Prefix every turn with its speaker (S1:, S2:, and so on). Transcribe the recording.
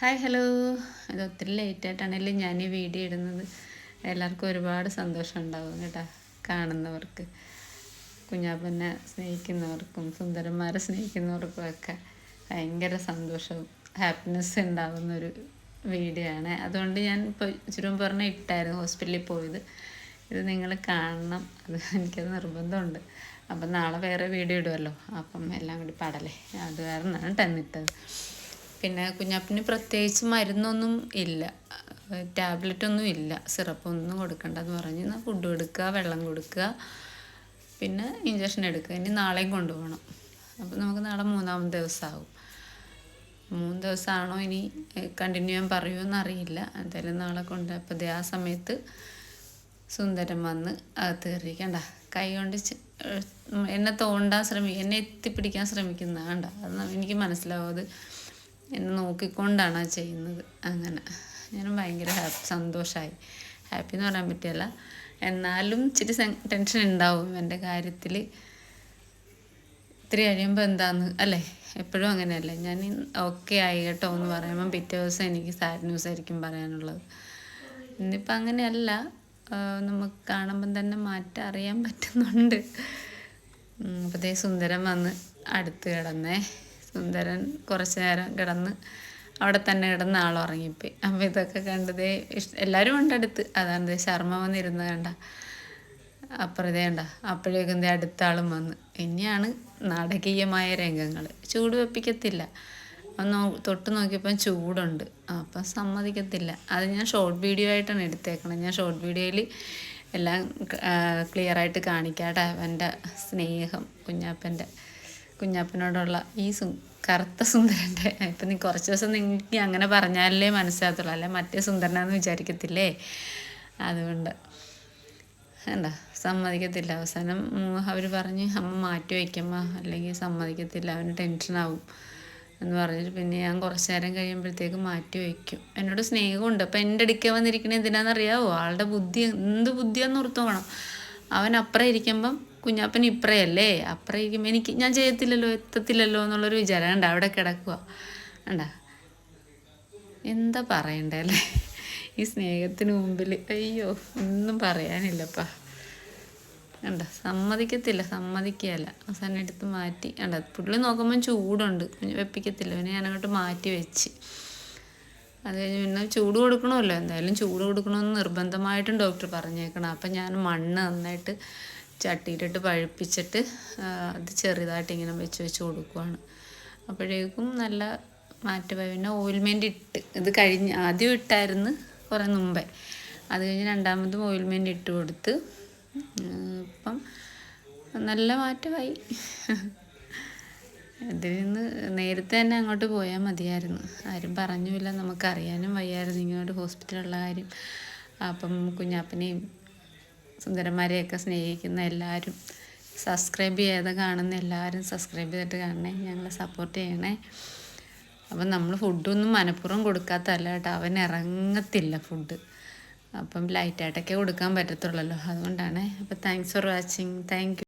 S1: Hi hello. ഇത് ഒത്തിരി ലേറ്റായിട്ടാണെങ്കിലും ഞാൻ ഈ വീഡിയോ ഇടുന്നത്. എല്ലാവർക്കും ഒരുപാട് സന്തോഷം ഉണ്ടാവും കേട്ടോ കാണുന്നവർക്ക്. കുഞ്ഞാപ്പനെ സ്നേഹിക്കുന്നവർക്കും സുന്ദരന്മാരെ സ്നേഹിക്കുന്നവർക്കും ഒക്കെ ഭയങ്കര സന്തോഷവും ഹാപ്പിനെസ് ഉണ്ടാകുന്നൊരു വീഡിയോ ആണ്. അതുകൊണ്ട് ഞാൻ ഇപ്പോൾ ഇച്ചിരി പറഞ്ഞ ഇട്ടായിരുന്നു ഹോസ്പിറ്റലിൽ പോയത്. ഇത് നിങ്ങൾ കാണണം. അത് എനിക്കത് നിർബന്ധമുണ്ട്. അപ്പം നാളെ വേറെ വീഡിയോ ഇടുമല്ലോ അപ്പം എല്ലാം കൂടി പാടലേ അത് കാരണമാണ് ടെന്നിട്ടത് പിന്നെ കുഞ്ഞാപ്പിന് പ്രത്യേകിച്ച് മരുന്നൊന്നും ഇല്ല. ടാബ്ലറ്റ് ഒന്നും ഇല്ല. സിറപ്പൊന്നും കൊടുക്കണ്ടെന്ന് പറഞ്ഞ് എന്നാൽ ഫുഡ് കൊടുക്കുക വെള്ളം കൊടുക്കുക പിന്നെ ഇഞ്ചക്ഷൻ എടുക്കുക. ഇനി നാളെയും കൊണ്ടുപോകണം. അപ്പോൾ നമുക്ക് നാളെ മൂന്നാമത്തെ ദിവസമാകും മൂന്ന് ദിവസമാണോ ഇനി കണ്ടിന്യൂ ചെയ്യാൻ പറയുമോ എന്നറിയില്ല. എന്തായാലും നാളെ കൊണ്ട് അപ്പോൾ ആ സമയത്ത് സുന്ദരം വന്ന് അകത്ത് കയറിയിരിക്കണ്ട കൈ കൊണ്ട് എന്നെ തോണ്ടാൻ ശ്രമിക്കുക എന്നെ എത്തിപ്പിടിക്കാൻ ശ്രമിക്കുന്ന കണ്ട? അത് എനിക്ക് മനസ്സിലാവും എന്നെ നോക്കിക്കൊണ്ടാണ് ചെയ്യുന്നത്. അങ്ങനെ. ഞാൻ ഭയങ്കര ഹാപ്പി സന്തോഷമായി ഹാപ്പി എന്ന് പറയാൻ പറ്റിയല്ല എന്നാലും ഇച്ചിരി ടെൻഷൻ ഉണ്ടാവും എന്റെ കാര്യത്തിൽ. ഇത്തിരി കഴിയുമ്പോൾ എന്താന്ന് അല്ലേ? എപ്പോഴും അങ്ങനെയല്ലേ? ഞാൻ ഓക്കെ ആയി കേട്ടോ എന്ന് പറയുമ്പോൾ പിറ്റേ ദിവസം എനിക്ക് സാഡ് ന്യൂസ് ആയിരിക്കും പറയാനുള്ളത്. ഇന്നിപ്പോൾ അങ്ങനെയല്ല. നമുക്ക് കാണുമ്പം തന്നെ മാറ്റം അറിയാൻ പറ്റുന്നുണ്ട്. അപ്പോൾ സുന്ദരം വന്ന് അടുത്ത് കിടന്നേ. സുന്ദരൻ കുറച്ച് നേരം കിടന്ന് അവിടെ തന്നെ കിടന്ന് ആൾ ഉറങ്ങിപ്പോയി അപ്പോൾ ഇതൊക്കെ കണ്ടതേ എല്ലാവരും ഉണ്ട് അടുത്ത്. അതാണ് ശർമ്മ വന്നിരുന്ന് കണ്ട. അപ്പുറതേ കണ്ട. അപ്പോഴേക്കും ദേ അടുത്ത ആളും വന്ന്. ഇനിയാണ് നാടകീയമായ രംഗങ്ങൾ. ചൂട് വെപ്പിക്കത്തില്ല. ഒന്ന് തൊട്ട് നോക്കിയപ്പം ചൂടുണ്ട്. അപ്പം സമ്മതിക്കത്തില്ല. അത് ഞാൻ ഷോർട്ട് വീഡിയോ ആയിട്ടാണ് എടുത്തേക്കണത് ഞാൻ ഷോർട്ട് വീഡിയോയിൽ എല്ലാം ക്ലിയറായിട്ട് കാണിക്കാട്ടെ അവന്റെ സ്നേഹം കുഞ്ഞാപ്പന്റെ. കുഞ്ഞാപ്പനോടുള്ള ഈ സു കറുത്ത സുന്ദരന്റെ ഇപ്പം നീ കുറച്ച് ദിവസം നിങ്ങൾക്ക് അങ്ങനെ പറഞ്ഞാലേ മനസ്സിലാകത്തുള്ളൂ. അല്ലെ? മറ്റേ സുന്ദരനാന്ന് വിചാരിക്കത്തില്ലേ? അതുകൊണ്ട്. എന്താ? സമ്മതിക്കത്തില്ല. അവസാനം അവർ പറഞ്ഞ് അമ്മ മാറ്റി വയ്ക്കമ്മ. അല്ലെങ്കിൽ സമ്മതിക്കത്തില്ല. അവന് ടെൻഷനാവും എന്ന് പറഞ്ഞിട്ട് പിന്നെ ഞാൻ കുറച്ച് നേരം കഴിയുമ്പോഴത്തേക്ക് മാറ്റി വയ്ക്കും. എന്നോട് സ്നേഹമുണ്ട്. അപ്പം എന്റെ അടുക്ക വന്നിരിക്കണത് എന്തിനാണെന്നറിയാവോ? ആളുടെ ബുദ്ധി എന്ത് ബുദ്ധിയാന്ന് ഓർത്തു വേണം അവൻ അപ്പുറം ഇരിക്കുമ്പം കുഞ്ഞാപ്പൻ ഇപ്പറയല്ലേ അപ്പറം എനിക്ക് ഞാൻ ചെയ്യത്തില്ലല്ലോ എത്തത്തില്ലല്ലോ എന്നുള്ളൊരു വിചാരം. ഉണ്ട് അവിടെ കിടക്കുക കണ്ട. എന്താ പറയണ്ടേ അല്ലേ? ഈ സ്നേഹത്തിന് മുമ്പിൽ അയ്യോ ഒന്നും പറയാനില്ലപ്പാ. കണ്ട സമ്മതിക്കത്തില്ല സമ്മതിക്കുകയല്ല. അവസാനം എടുത്ത് മാറ്റി. കണ്ട പുള്ളി നോക്കുമ്പോൾ ചൂടുണ്ട്. വെപ്പിക്കത്തില്ല. പിന്നെ ഞാനങ്ങോട്ട് മാറ്റി വെച്ച്. അത് കഴിഞ്ഞ് പിന്നെ ചൂട് കൊടുക്കണമല്ലോ. എന്തായാലും ചൂട് കൊടുക്കണമെന്ന് നിർബന്ധമായിട്ടും ഡോക്ടർ പറഞ്ഞേക്കണം. അപ്പം ഞാൻ മണ്ണ് നന്നായിട്ട് ചട്ടിയിലിട്ട് പഴുപ്പിച്ചിട്ട് അത് ചെറുതായിട്ട് ഇങ്ങനെ വെച്ച് വെച്ച് കൊടുക്കുവാണ്. അപ്പോഴേക്കും നല്ല മാറ്റമായി പിന്നെ ഓയിൽമെന്റ് ഇട്ട് ഇത് കഴിഞ്ഞ് ആദ്യം ഇട്ടായിരുന്നു കുറേ മുമ്പേ. അത് കഴിഞ്ഞ് രണ്ടാമതും ഓയിൽമെന്റ് ഇട്ട് കൊടുത്ത് ഇപ്പം നല്ല മാറ്റമായി. ഇതിൽ നിന്ന് നേരത്തെ തന്നെ അങ്ങോട്ട് പോയാൽ മതിയായിരുന്നു. ആരും പറഞ്ഞുമില്ല നമുക്കറിയാനും വയ്യായിരുന്നു ഇങ്ങോട്ട് ഹോസ്പിറ്റലുള്ള കാര്യം. അപ്പം കുഞ്ഞാപ്പനെയും സുന്ദരന്മാരെയൊക്കെ സ്നേഹിക്കുന്ന എല്ലാവരും സബ്സ്ക്രൈബ് ചെയ്ത് കാണുന്ന എല്ലാവരും സബ്സ്ക്രൈബ് ചെയ്തിട്ട് കാണണേ ഞങ്ങളെ സപ്പോർട്ട് ചെയ്യണേ. അപ്പം നമ്മൾ ഫുഡൊന്നും മനഃപൂർവം കൊടുക്കാത്തല്ല കേട്ടോ അവൻ ഇറങ്ങത്തില്ല ഫുഡ് അപ്പം ലൈറ്റായിട്ടൊക്കെ കൊടുക്കാൻ പറ്റത്തുള്ളല്ലോ അതുകൊണ്ടാണ്. അപ്പം താങ്ക്സ് ഫോർ വാച്ചിങ് താങ്ക്